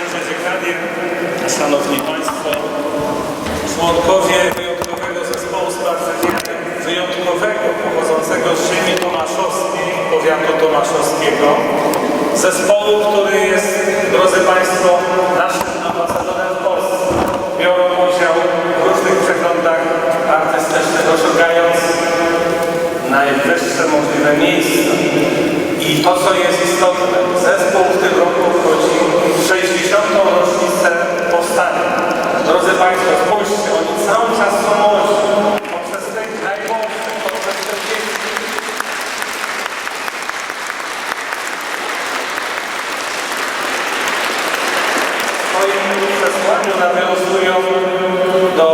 Panie, Szanowni Państwo, członkowie wyjątkowego zespołu spraw wyjątkowego pochodzącego z ziemi tomaszowskiej, powiatu tomaszowskiego, zespołu, który jest, drodzy Państwo, naszym ambasadorem w Polsce. Biorą udział w różnych przeglądach artystycznych, osiągając najwyższe możliwe miejsca. I to, co jest istotne, nawiązują do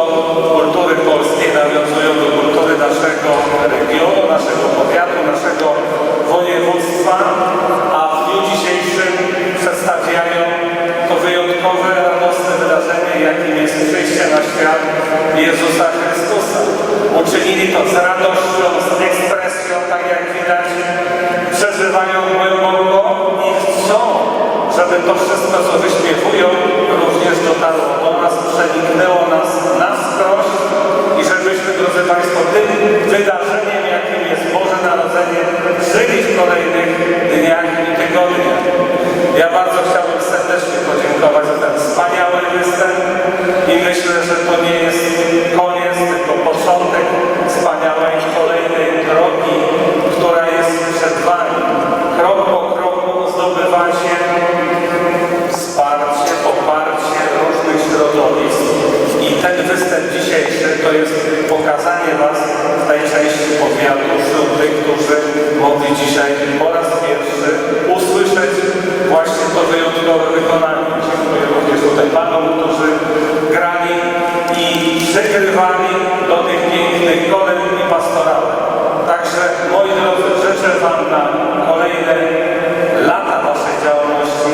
kultury polskiej, nawiązują do kultury naszego regionu, naszego powiatu, naszego województwa, a w dniu dzisiejszym przedstawiają to wyjątkowe, radosne wydarzenie, jakim jest przyjście na świat Jezusa Chrystusa. Uczynili to z radością, z ekspresją, tak jak widać, przeżywają głęboko i chcą, żeby to wszystko, co wyśpiewują, również dotarło nas, przeniknęło nas na wskroś i żebyśmy, drodzy Państwo, tym wydarzeniem, jakim jest Boże Narodzenie, żyli w kolejnych dniach i tygodniach. To jest pokazanie Was w tej części powiatu wśród tych, którzy mogli dzisiaj po raz pierwszy usłyszeć właśnie to wyjątkowe wykonanie. Dziękuję również tutaj Panom, którzy grali i przygrywali do tych pięknych kolęd i. Także moi drodzy, życzę Wam na kolejne lata Waszej działalności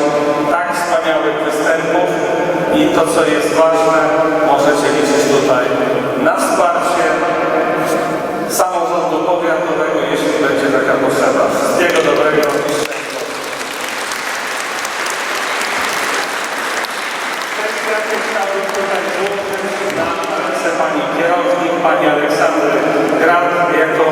tak wspaniałych występów i to, co jest ważne, jeśli będzie taka potrzeba. Wszystkiego dobrego i. Pani kierownik, pani Aleksandry Grant jako